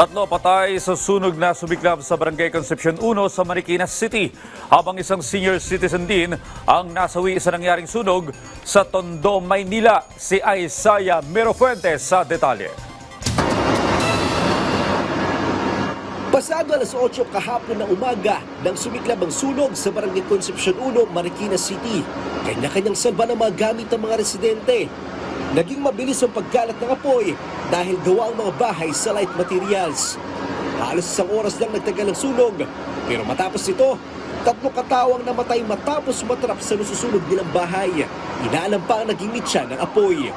Tatlo patay sa sunog na sumiklab sa Barangay Concepcion 1 sa Marikina City. Habang isang senior citizen din ang nasawi sa nangyaring sunog sa Tondo, Maynila. Si Isaiah Mirofuentes sa detalye. Pasado alas 8 kahapon ng umaga nang sumiklab ang sunog sa Barangay Concepcion 1, Marikina City. Kanya-kanyang salba ng mga gamit ng mga residente. Naging mabilis ang pagkalat ng apoy dahil gawa ang mga bahay sa light materials. Halos isang oras lang nagtagal ang sunog, pero matapos ito, tatlo katawang namatay matapos matrap sa nasusunog nilang bahay. Inaalam pa ang naging mitya ng apoy.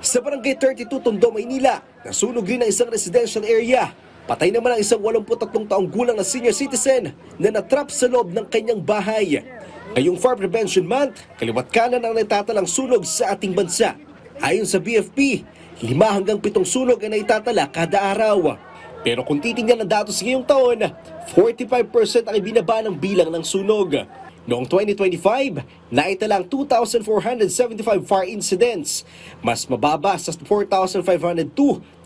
Sa barangay 32 Tondo, Maynila, nasunog rin ang isang residential area. Patay naman ang isang 83 taong gulang na senior citizen na natrap sa loob ng kanyang bahay. Ngayong Fire Prevention Month, kaliwat kanan ang natatalang sunog sa ating bansa. Ayon sa BFP, lima hanggang pitong sunog ang naitatala kada araw. Pero kung titingnan ang datos ngayong taon, 45% ang ibinaba ng bilang ng sunog. Noong 2025, naitala ang 2,475 fire incidents, mas mababa sa 4,502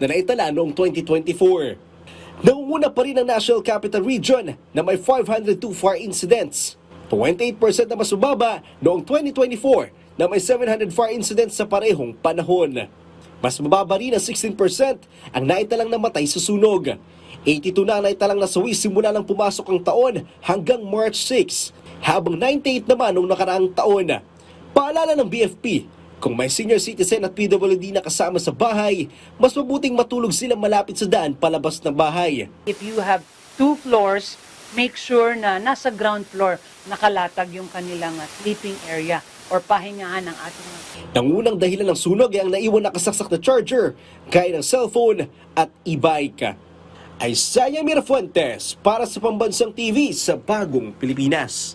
na naitala noong 2024. Nangunguna pa rin ang National Capital Region na may 502 fire incidents. 28% na mas mababa noong 2024 na may 700 fire incidents sa parehong panahon. Mas mababa rin ang 16% ang naitalang namatay sa sunog. 82 na ang naitalang nasawi simula nang pumasok ang taon hanggang March 6, habang 98 naman noong nakaraang taon. Paalala ng BFP, kung may senior citizen at PWD na kasama sa bahay, mas mabuting matulog silang malapit sa daan palabas ng bahay. If you have two floors, make sure na nasa ground floor nakalatag yung kanilang uh, sleeping area or pahingahan ng ating mga Nangunang dahilan ng sunog ay ang naiwan na kasaksak na charger, gaya ng cellphone at e-bike. Isaiah Mirafuentes para sa Pambansang TV sa Bagong Pilipinas.